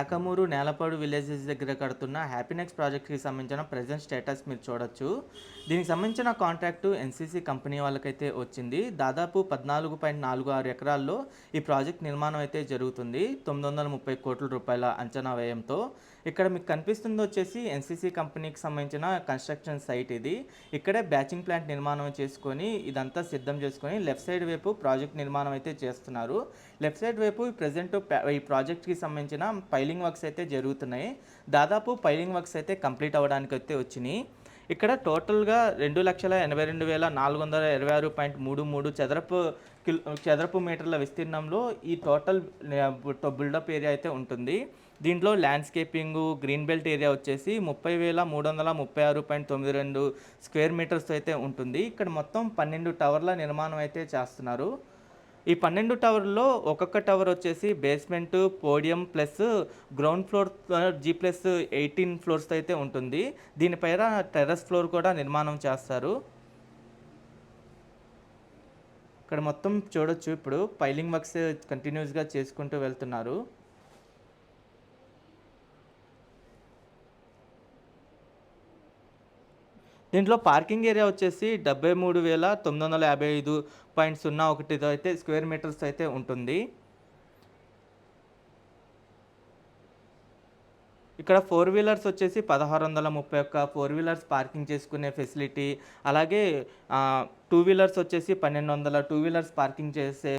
కాకమూరు Nelapadu villages దగ్గర కడుతున్న హ్యాపీనెక్స్ ప్రాజెక్ట్కి సంబంధించిన ప్రజెంట్ స్టేటస్ మీరు చూడొచ్చు. దీనికి సంబంధించిన కాంట్రాక్టు ఎన్సీసీ కంపెనీ వాళ్ళకైతే వచ్చింది. దాదాపు పద్నాలుగు పాయింట్ నాలుగు ఆరు ఎకరాల్లో ఈ ప్రాజెక్ట్ నిర్మాణం అయితే జరుగుతుంది. తొమ్మిది వందల ముప్పై కోట్ల రూపాయల అంచనా వ్యయంతో. ఇక్కడ మీకు కనిపిస్తుంది వచ్చేసి ఎన్సీసీ కంపెనీకి సంబంధించిన కన్స్ట్రక్షన్ సైట్ ఇది. ఇక్కడే బ్యాచింగ్ ప్లాంట్ నిర్మాణం చేసుకొని ఇదంతా సిద్ధం చేసుకొని లెఫ్ట్ సైడ్ వైపు ప్రాజెక్ట్ నిర్మాణం అయితే చేస్తున్నారు. లెఫ్ట్ సైడ్ వైపు ప్రజెంట్ ఈ ప్రాజెక్ట్కి సంబంధించిన పైలింగ్ వర్క్స్ అయితే జరుగుతున్నాయి. దాదాపు పైలింగ్ వర్క్స్ అయితే కంప్లీట్ అవ్వడానికి అయితే వచ్చినాయి. ఇక్కడ టోటల్గా రెండు లక్షల ఎనభై రెండు వేల నాలుగు వందల ఇరవై ఆరు పాయింట్ మూడు మూడు చదరపు కిలో చదరపు మీటర్ల విస్తీర్ణంలో ఈ టోటల్ బిల్డప్ ఏరియా అయితే ఉంటుంది. దీంట్లో ల్యాండ్స్కేపింగ్ గ్రీన్ బెల్ట్ ఏరియా వచ్చేసి ముప్పై వేల మూడు వందల ముప్పై ఆరు పాయింట్ తొమ్మిది రెండు స్క్వేర్ మీటర్స్ అయితే ఉంటుంది. ఇక్కడ మొత్తం పన్నెండు టవర్ల నిర్మాణం అయితే చేస్తున్నారు. ఈ పన్నెండు టవర్లో ఒక్కొక్క టవర్ వచ్చేసి basement podium plus ground floor G plus eighteen floors అయితే ఉంటుంది. దీనిపైన టెర్రస్ ఫ్లోర్ కూడా నిర్మాణం చేస్తారు. ఇక్కడ మొత్తం చూడొచ్చు. ఇప్పుడు పైలింగ్ వర్క్స్ కంటిన్యూస్గా చేసుకుంటూ వెళ్తున్నారు. దీంట్లో పార్కింగ్ ఏరియా వచ్చేసి డెబ్బై మూడు వేల తొమ్మిది వందల యాభై ఐదు పాయింట్ సున్నా ఒకటితో అయితే స్క్వేర్ మీటర్స్ అయితే ఉంటుంది. ఇక్కడ ఫోర్ వీలర్స్ వచ్చేసి పదహారు వందల ముప్పై ఒక్క ఫోర్ వీలర్స్ పార్కింగ్ చేసుకునే ఫెసిలిటీ అలాగే టూ వీలర్స్ వచ్చేసి పన్నెండు వందల టూ వీలర్స్ పార్కింగ్ చేసే